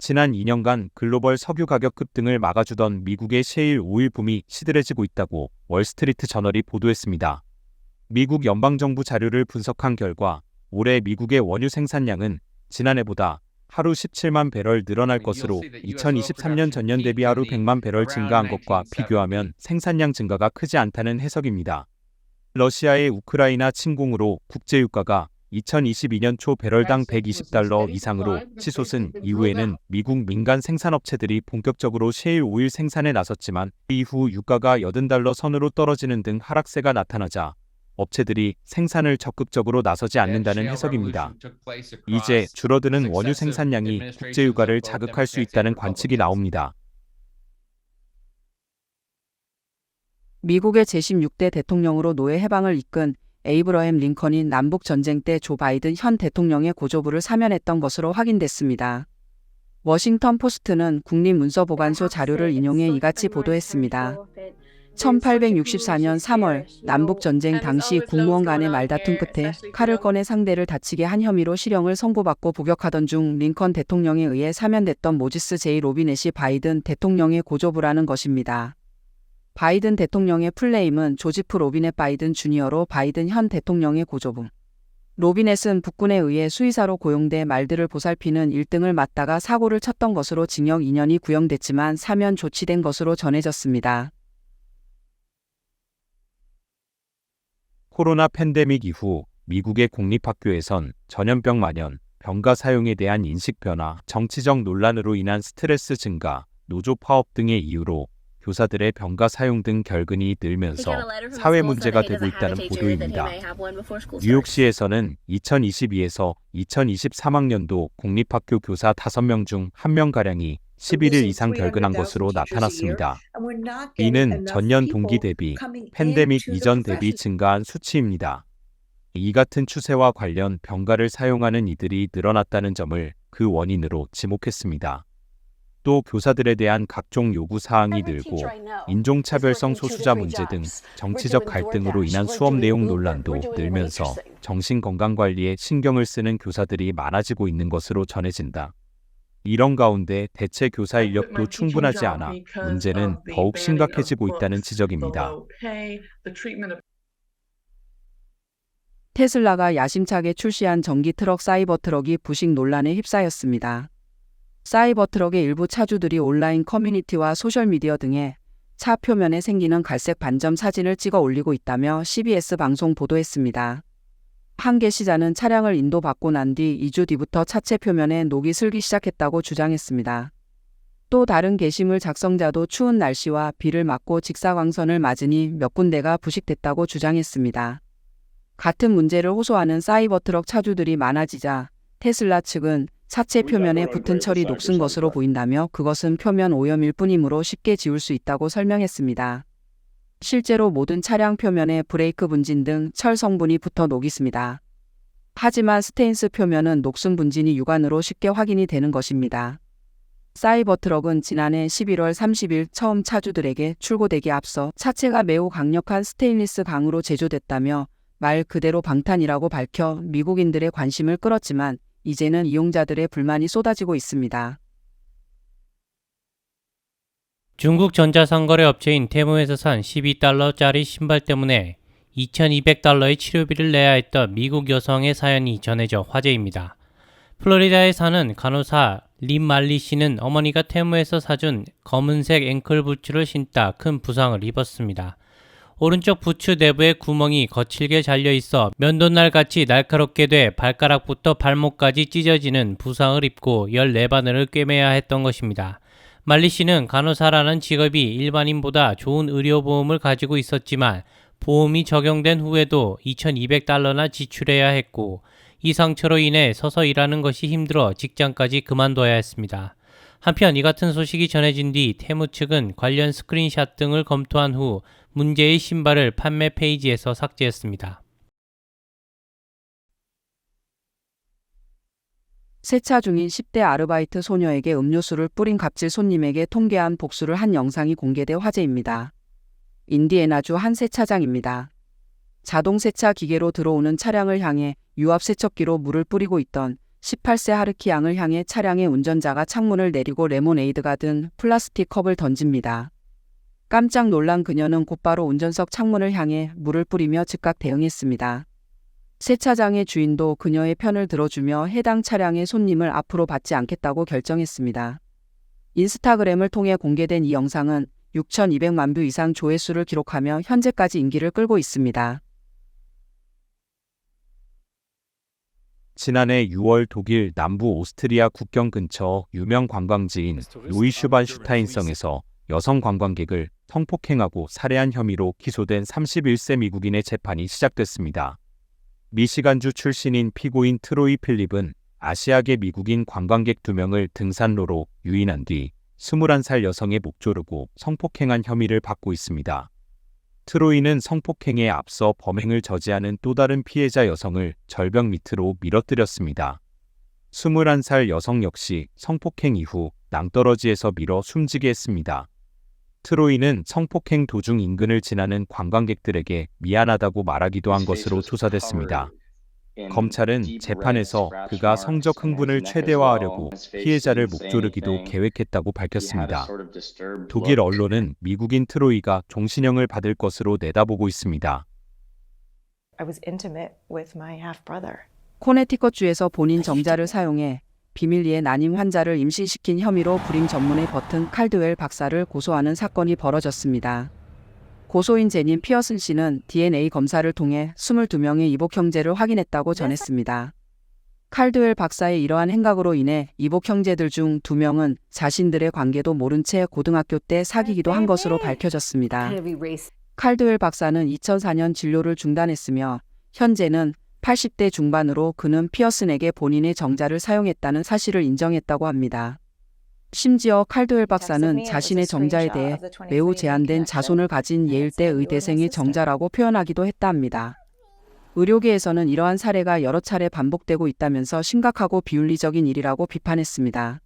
지난 2년간 글로벌 석유 가격 급등을 막아주던 미국의 셰일 오일 붐이 시들해지고 있다고 월스트리트 저널이 보도했습니다. 미국 연방정부 자료를 분석한 결과 올해 미국의 원유 생산량은 지난해보다 하루 17만 배럴 늘어날 것으로 2023년 전년 대비 하루 100만 배럴 증가한 것과 비교하면 생산량 증가가 크지 않다는 해석입니다. 러시아의 우크라이나 침공으로 국제유가가 2022년 초 배럴당 120달러 이상으로 치솟은 이후에는 미국 민간 생산업체들이 본격적으로 셰일 오일 생산에 나섰지만 이후 유가가 80달러 선으로 떨어지는 등 하락세가 나타나자 업체들이 생산을 적극적으로 나서지 않는다는 해석입니다. 이제 줄어드는 원유 생산량이 국제 유가를 자극할 수 있다는 관측이 나옵니다. 미국의 제16대 대통령으로 노예 해방을 이끈 에이브러햄 링컨이 남북 전쟁 때 조 바이든 현 대통령의 고조부를 사면했던 것으로 확인됐습니다. 워싱턴 포스트는 국립문서보관소 자료를 인용해 이같이 보도했습니다. 1864년 3월 남북 전쟁 당시 국무원 간의 말다툼 끝에 칼을 꺼내 상대를 다치게 한 혐의로 실형을 선고받고 복역하던 중 링컨 대통령에 의해 사면됐던 모지스 제이 로비넷이 바이든 대통령의 고조부라는 것입니다. 바이든 대통령의 풀네임은 조지프 로비넷 바이든 주니어로 바이든 현 대통령의 고조부. 로비넷은 북군에 의해 수의사로 고용돼 말들을 보살피는 1등을 맡다가 사고를 쳤던 것으로 징역 2년이 구형됐지만 사면 조치된 것으로 전해졌습니다. 코로나 팬데믹 이후 미국의 공립학교에선 전염병 만연, 병가 사용에 대한 인식 변화, 정치적 논란으로 인한 스트레스 증가, 노조 파업 등의 이유로 교사들의 병가 사용 등 결근이 늘면서 사회 문제가 되고 있다는 보도입니다. 뉴욕시에서는 2022에서 2023학년도 공립학교 교사 5명 중 1명가량이 11일 이상 결근한 것으로 나타났습니다. 이는 전년 동기 대비 팬데믹 이전 대비 증가한 수치입니다. 이 같은 추세와 관련 병가를 사용하는 이들이 늘어났다는 점을 그 원인으로 지목했습니다. 또 교사들에 대한 각종 요구 사항이 늘고 인종차별성 소수자 문제 등 정치적 갈등으로 인한 수업 내용 논란도 늘면서 정신건강 관리에 신경을 쓰는 교사들이 많아지고 있는 것으로 전해진다. 이런 가운데 대체 교사 인력도 충분하지 않아 문제는 더욱 심각해지고 있다는 지적입니다. 테슬라가 야심차게 출시한 전기 트럭 사이버 트럭이 부식 논란에 휩싸였습니다. 사이버 트럭의 일부 차주들이 온라인 커뮤니티와 소셜미디어 등에 차 표면에 생기는 갈색 반점 사진을 찍어 올리고 있다며 CBS 방송 보도했습니다. 한 게시자는 차량을 인도받고 난 뒤 2주 뒤부터 차체 표면에 녹이 슬기 시작했다고 주장했습니다. 또 다른 게시물 작성자도 추운 날씨와 비를 맞고 직사광선을 맞으니 몇 군데가 부식됐다고 주장했습니다. 같은 문제를 호소하는 사이버 트럭 차주들이 많아지자 테슬라 측은 차체 표면에 붙은 철이 녹슨 것으로 보인다며 그것은 표면 오염일 뿐이므로 쉽게 지울 수 있다고 설명했습니다. 실제로 모든 차량 표면에 브레이크 분진 등 철 성분이 붙어 녹있습니다. 하지만 스테인스 표면은 녹슨 분진이 육안으로 쉽게 확인이 되는 것입니다. 사이버 트럭은 지난해 11월 30일 처음 차주들에게 출고되기 앞서 차체가 매우 강력한 스테인리스 강으로 제조됐다며 말 그대로 방탄이라고 밝혀 미국인들의 관심을 끌었지만 이제는 이용자들의 불만이 쏟아지고 있습니다. 중국 전자상거래 업체인 테무에서 산 12달러짜리 신발 때문에 2200달러의 치료비를 내야 했던 미국 여성의 사연이 전해져 화제입니다. 플로리다에 사는 간호사 림 말리 씨는 어머니가 테무에서 사준 검은색 앵클 부츠를 신다 큰 부상을 입었습니다. 오른쪽 부츠 내부에 구멍이 거칠게 잘려 있어 면도날 같이 날카롭게 돼 발가락부터 발목까지 찢어지는 부상을 입고 14바늘을 꿰매야 했던 것입니다. 말리 씨는 간호사라는 직업이 일반인보다 좋은 의료보험을 가지고 있었지만 보험이 적용된 후에도 2200달러나 지출해야 했고 이 상처로 인해 서서 일하는 것이 힘들어 직장까지 그만둬야 했습니다. 한편 이 같은 소식이 전해진 뒤 테무 측은 관련 스크린샷 등을 검토한 후 문제의 신발을 판매 페이지에서 삭제했습니다. 세차 중인 10대 아르바이트 소녀에게 음료수를 뿌린 갑질 손님에게 통계한 복수를 한 영상이 공개돼 화제입니다. 인디애나주 한 세차장입니다. 자동 세차 기계로 들어오는 차량을 향해 유압 세척기로 물을 뿌리고 있던 18세 하르키 양을 향해 차량의 운전자가 창문을 내리고 레모네이드가 든 플라스틱 컵을 던집니다. 깜짝 놀란 그녀는 곧바로 운전석 창문을 향해 물을 뿌리며 즉각 대응했습니다. 세차장의 주인도 그녀의 편을 들어주며 해당 차량의 손님을 앞으로 받지 않겠다고 결정했습니다. 인스타그램을 통해 공개된 이 영상은 6,200만 뷰 이상 조회수를 기록하며 현재까지 인기를 끌고 있습니다. 지난해 6월 독일 남부 오스트리아 국경 근처 유명 관광지인 노이슈반슈타인성에서 여성 관광객을 성폭행하고 살해한 혐의로 기소된 31세 미국인의 재판이 시작됐습니다. 미시간주 출신인 피고인 트로이 필립은 아시아계 미국인 관광객 2명을 등산로로 유인한 뒤 21살 여성의 목 조르고 성폭행한 혐의를 받고 있습니다. 트로이는 성폭행에 앞서 범행을 저지하는 또 다른 피해자 여성을 절벽 밑으로 밀어뜨렸습니다. 21살 여성 역시 성폭행 이후 낭떠러지에서 밀어 숨지게 했습니다. 트로이는 성폭행 도중 인근을 지나는 관광객들에게 미안하다고 말하기도 한 것으로 조사됐습니다. 검찰은 재판에서 그가 성적 흥분을 최대화하려고 피해자를 목조르기도 계획했다고 밝혔습니다. 독일 언론은 미국인 트로이가 종신형을 받을 것으로 내다보고 있습니다. 코네티컷주에서 본인 정자를 사용해 비밀리에 난임 환자를 임신시킨 혐의로 불임 전문의 버튼 칼드웰 박사를 고소하는 사건이 벌어졌습니다. 고소인 제닌 피어슨 씨는 DNA 검사를 통해 22명의 이복 형제를 확인했다고 전했습니다. 칼드웰 박사의 이러한 행각으로 인해 이복 형제들 중 2명은 자신들의 관계도 모른 채 고등학교 때 사귀기도 한 것으로 밝혀졌습니다. 칼드웰 박사는 2004년 진료를 중단했으며 현재는 80대 중반으로 그는 피어슨에게 본인의 정자를 사용했다는 사실을 인정했다고 합니다. 심지어 칼드웰 박사는 자신의 정자에 대해 매우 제한된 자손을 가진 예일대 의대생의 정자라고 표현하기도 했다 합니다. 의료계에서는 이러한 사례가 여러 차례 반복되고 있다면서 심각하고 비윤리적인 일이라고 비판했습니다.